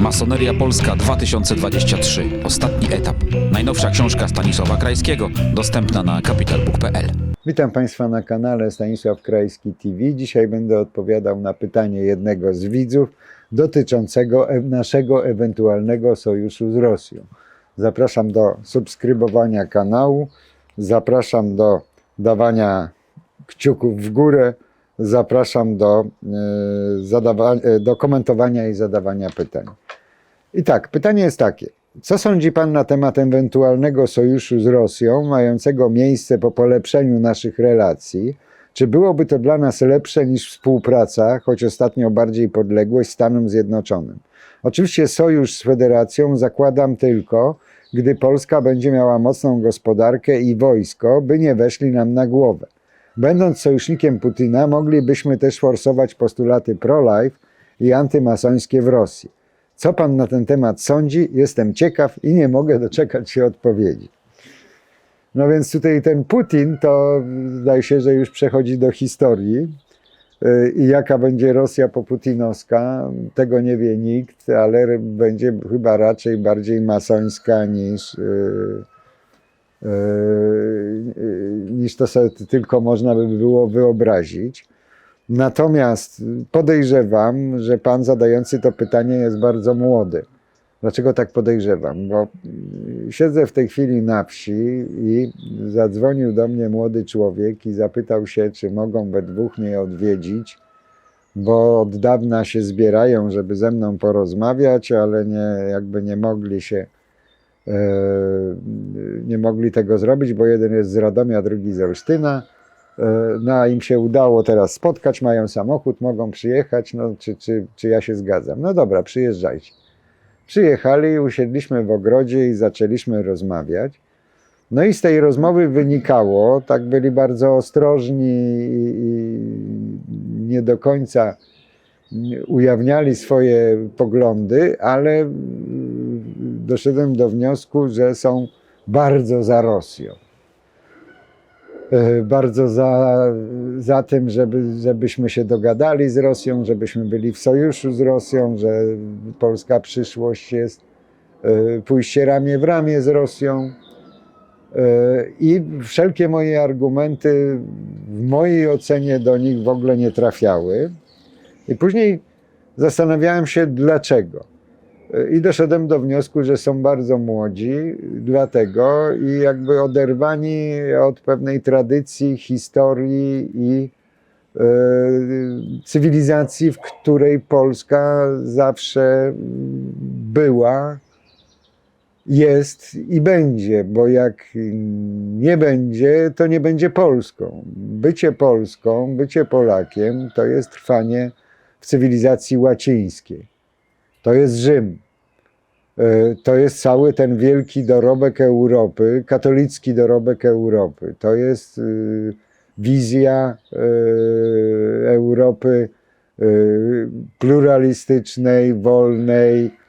Masoneria Polska 2023. Ostatni etap. Najnowsza książka Stanisława Krajskiego, dostępna na capitalbook.pl. Witam Państwa na kanale Stanisław Krajski TV. Dzisiaj będę odpowiadał na pytanie jednego z widzów dotyczącego e- naszego ewentualnego sojuszu z Rosją. Zapraszam do subskrybowania kanału, zapraszam do dawania kciuków w górę, zapraszam do, e, e, do komentowania i zadawania pytań. I tak, pytanie jest takie. Co sądzi Pan na temat ewentualnego sojuszu z Rosją, mającego miejsce po polepszeniu naszych relacji? Czy byłoby to dla nas lepsze niż współpraca, choć ostatnio bardziej podległość Stanom Zjednoczonym? Oczywiście sojusz z Federacją zakładam tylko, gdy Polska będzie miała mocną gospodarkę i wojsko, by nie weszli nam na głowę. Będąc sojusznikiem Putina, moglibyśmy też forsować postulaty pro-life i antymasońskie w Rosji. Co pan na ten temat sądzi? Jestem ciekaw i nie mogę doczekać się odpowiedzi. No więc tutaj ten Putin to zdaje się, że już przechodzi do historii. Yy, I jaka będzie Rosja poputinowska, tego nie wie nikt, ale będzie chyba raczej bardziej masońska niż, yy, niż to sobie tylko można by było wyobrazić. Natomiast podejrzewam, że pan zadający to pytanie jest bardzo młody. Dlaczego tak podejrzewam? Bo y, siedzę w tej chwili na wsi i zadzwonił do mnie młody człowiek i zapytał się, czy mogą we dwóch mnie odwiedzić, bo od dawna się zbierają, żeby ze mną porozmawiać, ale nie, jakby nie mogli się, nie mogli tego zrobić, bo jeden jest z Radomia, drugi z Olsztyna. E, No a im się udało teraz spotkać, mają samochód, mogą przyjechać, no czy, czy, czy ja się zgadzam? No dobra, przyjeżdżajcie. Przyjechali, usiedliśmy w ogrodzie i zaczęliśmy rozmawiać. No i z tej rozmowy wynikało, tak byli bardzo ostrożni i, i nie do końca ujawniali swoje poglądy, ale doszedłem do wniosku, że są bardzo za Rosją e, bardzo za, za tym, żeby, żebyśmy się dogadali z Rosją, żebyśmy byli w sojuszu z Rosją, że polska przyszłość jest e, pójście ramię w ramię z Rosją. E, I wszelkie moje argumenty w mojej ocenie do nich w ogóle nie trafiały. I później zastanawiałem się, dlaczego. I doszedłem do wniosku, że są bardzo młodzi, dlatego i jakby oderwani od pewnej tradycji, historii i e, cywilizacji, w której Polska zawsze była, jest i będzie, bo jak nie będzie, to nie będzie Polską. Bycie Polską, bycie Polakiem to jest trwanie w cywilizacji łacińskiej. To jest Rzym. E, To jest cały ten wielki dorobek Europy, katolicki dorobek Europy. To jest y, wizja y, Europy y, pluralistycznej, wolnej,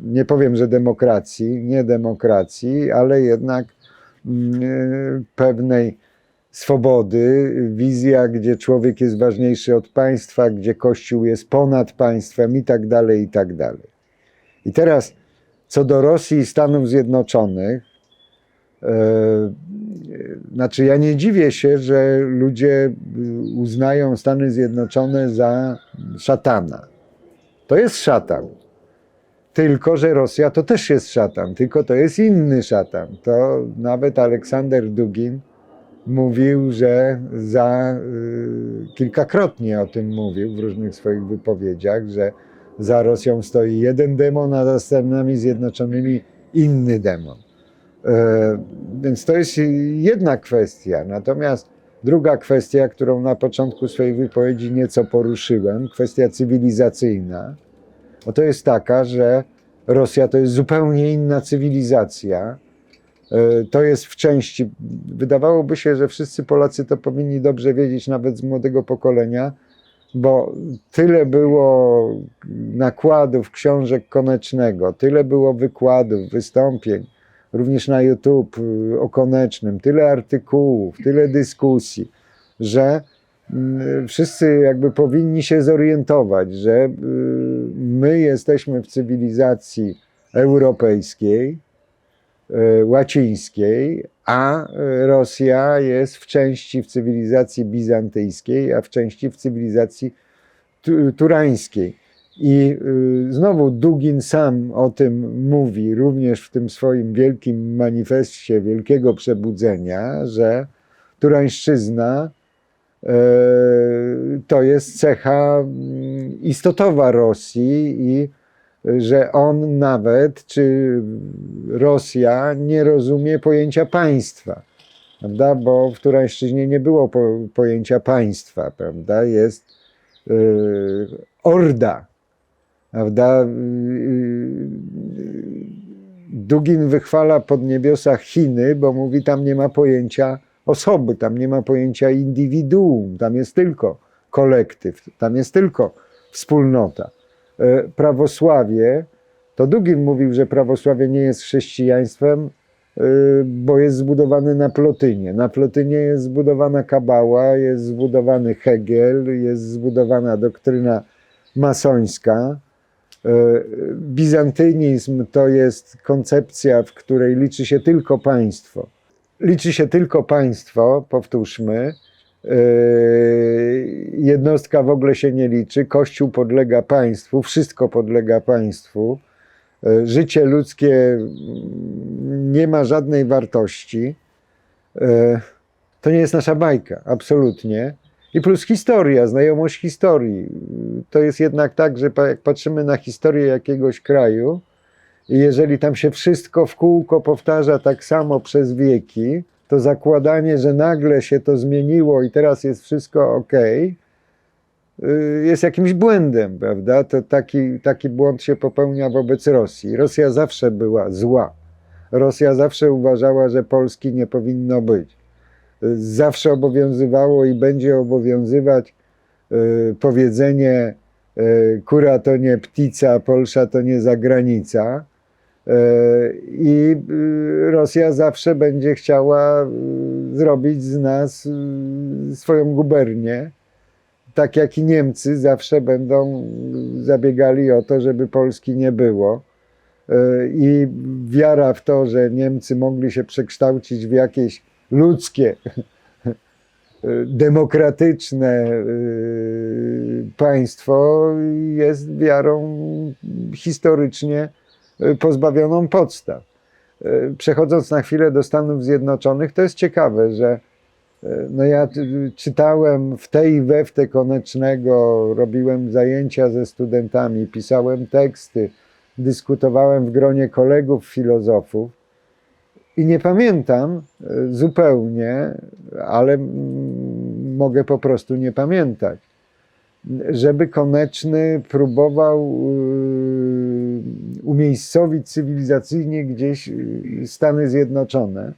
nie powiem, że demokracji, nie demokracji, ale jednak mm, pewnej swobody, wizja, gdzie człowiek jest ważniejszy od państwa, gdzie Kościół jest ponad państwem i tak dalej, i tak dalej. I teraz co do Rosji i Stanów Zjednoczonych, e, znaczy ja nie dziwię się, że ludzie uznają Stany Zjednoczone za szatana. To jest szatan. Tylko, że Rosja to też jest szatan, tylko to jest inny szatan. To nawet Aleksander Dugin mówił, że za y, kilkakrotnie o tym mówił w różnych swoich wypowiedziach, że za Rosją stoi jeden demon, a za Stanami Zjednoczonymi inny demon. E, Więc to jest jedna kwestia. Natomiast druga kwestia, którą na początku swojej wypowiedzi nieco poruszyłem, kwestia cywilizacyjna, to jest taka, że Rosja to jest zupełnie inna cywilizacja. E, To jest w części, wydawałoby się, że wszyscy Polacy to powinni dobrze wiedzieć, nawet z młodego pokolenia, bo tyle było nakładów książek Konecznego, tyle było wykładów, wystąpień, również na YouTube y, o Konecznym, tyle artykułów, tyle dyskusji, że mm, wszyscy jakby powinni się zorientować, że y, my jesteśmy w cywilizacji europejskiej, łacińskiej, a e, Rosja jest w części w cywilizacji bizantyjskiej, a w części w cywilizacji tu- turańskiej. I y, znowu Dugin sam o tym mówi, również w tym swoim wielkim manifestie Wielkiego Przebudzenia, że turańszczyzna e, to jest cecha mm, istotowa Rosji i że on nawet, czy Rosja nie rozumie pojęcia państwa, prawda? bo w turańszczyźnie nie było po, pojęcia państwa, prawda? Jest y, orda, prawda? Y, Dugin wychwala pod niebiosach Chiny, bo mówi, tam nie ma pojęcia osoby, tam nie ma pojęcia indywiduum, tam jest tylko kolektyw, tam jest tylko wspólnota. E, Prawosławie, to Dugin mówił, że prawosławie nie jest chrześcijaństwem, y, bo jest zbudowany na Plotynie. Na Plotynie jest zbudowana Kabała, jest zbudowany Hegel, jest zbudowana doktryna masońska. E, Bizantynizm to jest koncepcja, w której liczy się tylko państwo. Liczy się tylko państwo, powtórzmy. E, Jednostka w ogóle się nie liczy, Kościół podlega państwu, wszystko podlega państwu. E, Życie ludzkie mm, nie ma żadnej wartości. E, To nie jest nasza bajka, absolutnie. I plus historia, znajomość historii. To jest jednak tak, że jak patrzymy na historię jakiegoś kraju, i jeżeli tam się wszystko w kółko powtarza tak samo przez wieki, to zakładanie, że nagle się to zmieniło i teraz jest wszystko ok, jest jakimś błędem, prawda? To taki, taki błąd się popełnia wobec Rosji. Rosja zawsze była zła. Rosja zawsze uważała, że Polski nie powinno być. Zawsze obowiązywało i będzie obowiązywać y, powiedzenie y, kura to nie ptica, Polsza to nie zagranica. E, I y, Rosja zawsze będzie chciała y, zrobić z nas y, swoją gubernię. Tak jak i Niemcy zawsze będą zabiegali o to, żeby Polski nie było. E, I wiara w to, że Niemcy mogli się przekształcić w jakieś ludzkie, demokratyczne państwo, jest wiarą historycznie pozbawioną podstaw. Y, Przechodząc na chwilę do Stanów Zjednoczonych, to jest ciekawe, że y, no ja czytałem w tej i we w te Konecznego, robiłem zajęcia ze studentami, pisałem teksty, dyskutowałem w gronie kolegów filozofów i nie pamiętam y, zupełnie, ale mm, mogę po prostu nie pamiętać, żeby Koneczny próbował y, umiejscowić cywilizacyjnie gdzieś y, Stany Zjednoczone.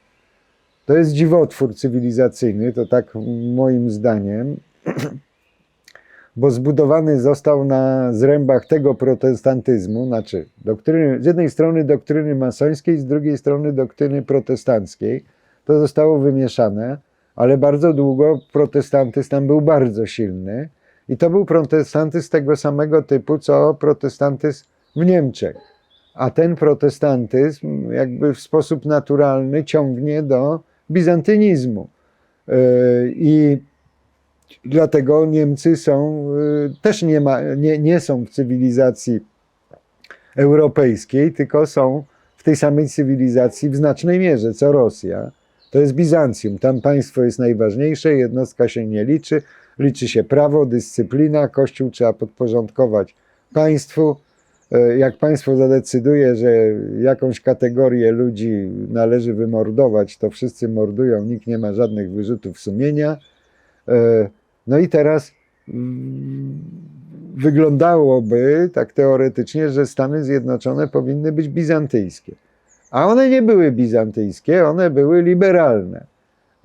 To jest dziwotwór cywilizacyjny, to tak moim zdaniem, bo zbudowany został na zrębach tego protestantyzmu, znaczy doktryny, z jednej strony doktryny masońskiej, z drugiej strony doktryny protestanckiej. To zostało wymieszane, ale bardzo długo protestantyzm tam był bardzo silny i to był protestantyzm tego samego typu, co protestantyzm w Niemczech. A ten protestantyzm jakby w sposób naturalny ciągnie do bizantynizmu. Yy, I dlatego Niemcy są, y, też nie, ma, nie, nie są w cywilizacji europejskiej, tylko są w tej samej cywilizacji w znacznej mierze, co Rosja. To jest Bizancjum. Tam państwo jest najważniejsze, jednostka się nie liczy, liczy się prawo, dyscyplina, kościół trzeba podporządkować państwu. E, Jak państwo zadecyduje, że jakąś kategorię ludzi należy wymordować, to wszyscy mordują, nikt nie ma żadnych wyrzutów sumienia. E, No i teraz mm, wyglądałoby tak teoretycznie, że Stany Zjednoczone powinny być bizantyjskie. A one nie były bizantyjskie, one były liberalne.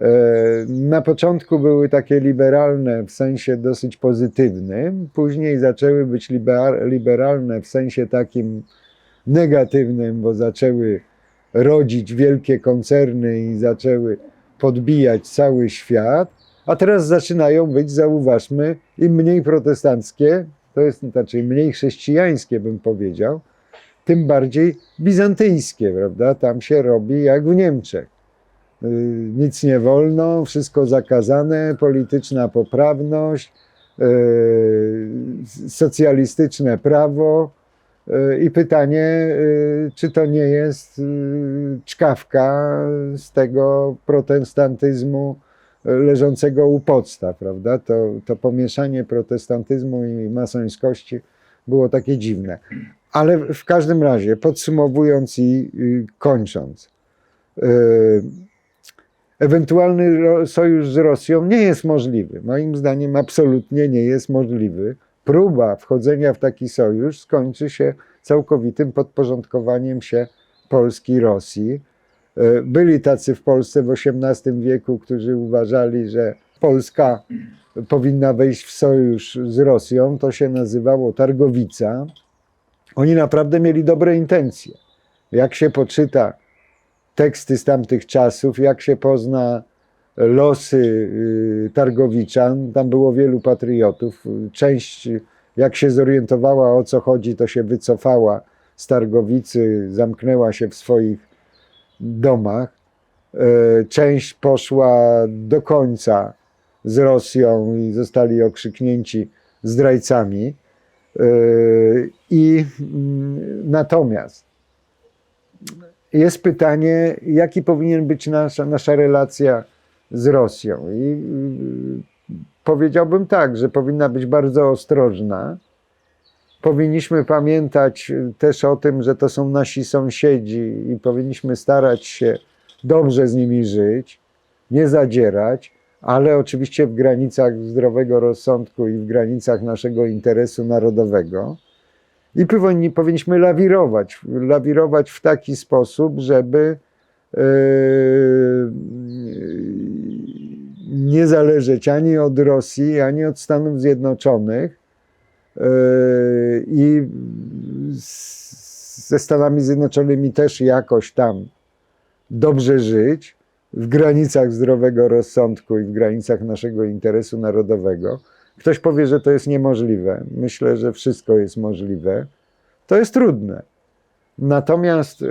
E, Na początku były takie liberalne w sensie dosyć pozytywnym, później zaczęły być liber- liberalne w sensie takim negatywnym, bo zaczęły rodzić wielkie koncerny i zaczęły podbijać cały świat, a teraz zaczynają być, zauważmy, im mniej protestanckie, to jest znaczy mniej chrześcijańskie, bym powiedział, tym bardziej bizantyjskie, prawda? Tam się robi jak w Niemczech. Y, Nic nie wolno, wszystko zakazane, polityczna poprawność, y, socjalistyczne prawo. Y, I pytanie, czy to nie jest czkawka z tego protestantyzmu leżącego u podstaw, prawda? To, to pomieszanie protestantyzmu i masońskości było takie dziwne. Ale w każdym razie, podsumowując i kończąc, ewentualny sojusz z Rosją nie jest możliwy. Moim zdaniem absolutnie nie jest możliwy. Próba wchodzenia w taki sojusz skończy się całkowitym podporządkowaniem się Polski Rosji. Y, Byli tacy w Polsce w XVIII wieku, którzy uważali, że Polska powinna wejść w sojusz z Rosją. To się nazywało Targowica. Oni naprawdę mieli dobre intencje. Jak się poczyta teksty z tamtych czasów, jak się pozna losy y, Targowiczan, tam było wielu patriotów. Część, jak się zorientowała o co chodzi, to się wycofała z Targowicy, zamknęła się w swoich domach. E, Część poszła do końca z Rosją i zostali okrzyknięci zdrajcami. E, I mm, natomiast jest pytanie, jaki powinien być nasza, nasza relacja z Rosją. I powiedziałbym tak, że powinna być bardzo ostrożna. Powinniśmy pamiętać też o tym, że to są nasi sąsiedzi i powinniśmy starać się dobrze z nimi żyć, nie zadzierać, ale oczywiście w granicach zdrowego rozsądku i w granicach naszego interesu narodowego. I powinni, powinniśmy lawirować, lawirować w taki sposób, żeby e, nie zależeć ani od Rosji, ani od Stanów Zjednoczonych. E, I ze Stanami Zjednoczonymi też jakoś tam dobrze żyć w granicach zdrowego rozsądku i w granicach naszego interesu narodowego. Ktoś powie, że to jest niemożliwe. Myślę, że wszystko jest możliwe. To jest trudne. Natomiast yy,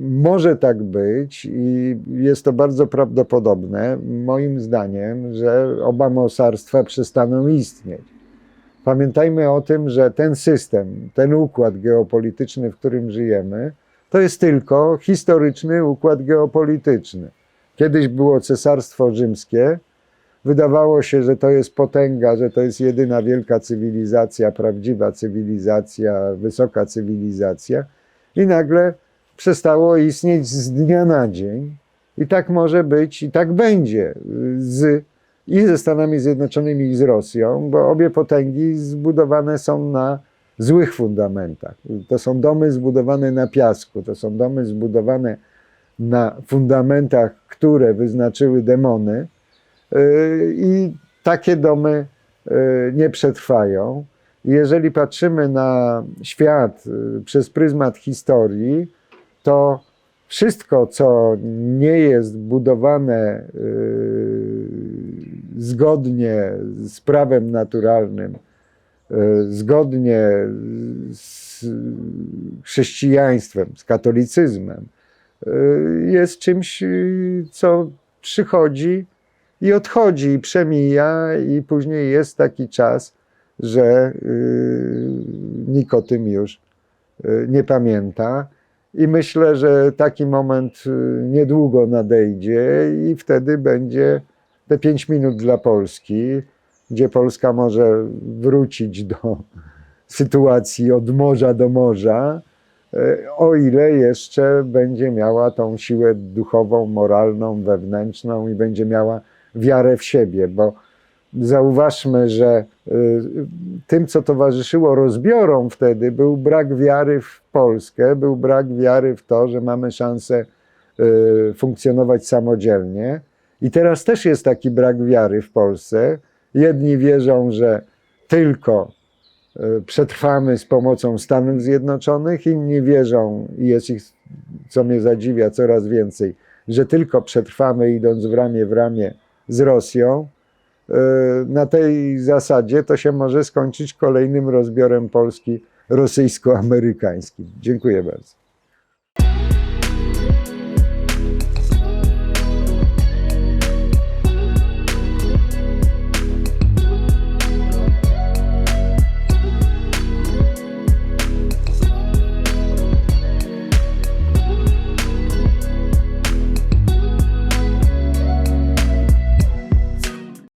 może tak być i jest to bardzo prawdopodobne, moim zdaniem, że oba mocarstwa przestaną istnieć. Pamiętajmy o tym, że ten system, ten układ geopolityczny, w którym żyjemy, to jest tylko historyczny układ geopolityczny. Kiedyś było Cesarstwo Rzymskie, wydawało się, że to jest potęga, że to jest jedyna wielka cywilizacja, prawdziwa cywilizacja, wysoka cywilizacja, i nagle przestało istnieć z dnia na dzień. I tak może być, i tak będzie z, i ze Stanami Zjednoczonymi, i z Rosją, bo obie potęgi zbudowane są na złych fundamentach. To są domy zbudowane na piasku, to są domy zbudowane na fundamentach, które wyznaczyły demony. Yy, I takie domy yy, nie przetrwają. Jeżeli patrzymy na świat yy, przez pryzmat historii, to wszystko, co nie jest budowane zgodnie z prawem naturalnym, zgodnie z chrześcijaństwem, z katolicyzmem, jest czymś, co przychodzi i odchodzi, i przemija, i później jest taki czas, że yy, nikt o tym już yy, nie pamięta. I myślę, że taki moment yy, niedługo nadejdzie, i wtedy będzie te pięć minut dla Polski, gdzie Polska może wrócić do sytuacji od morza do morza, e, o ile jeszcze będzie miała tą siłę duchową, moralną, wewnętrzną i będzie miała wiarę w siebie, bo zauważmy, że y, tym, co towarzyszyło rozbiorom wtedy, był brak wiary w Polskę, był brak wiary w to, że mamy szansę y, funkcjonować samodzielnie. I teraz też jest taki brak wiary w Polsce. Jedni wierzą, że tylko y, przetrwamy z pomocą Stanów Zjednoczonych, inni wierzą, i jest ich, co mnie zadziwia, coraz więcej, że tylko przetrwamy idąc w ramię w ramię z Rosją. e, na tej zasadzie to się może skończyć kolejnym rozbiorem Polski rosyjsko-amerykańskim. Dziękuję bardzo.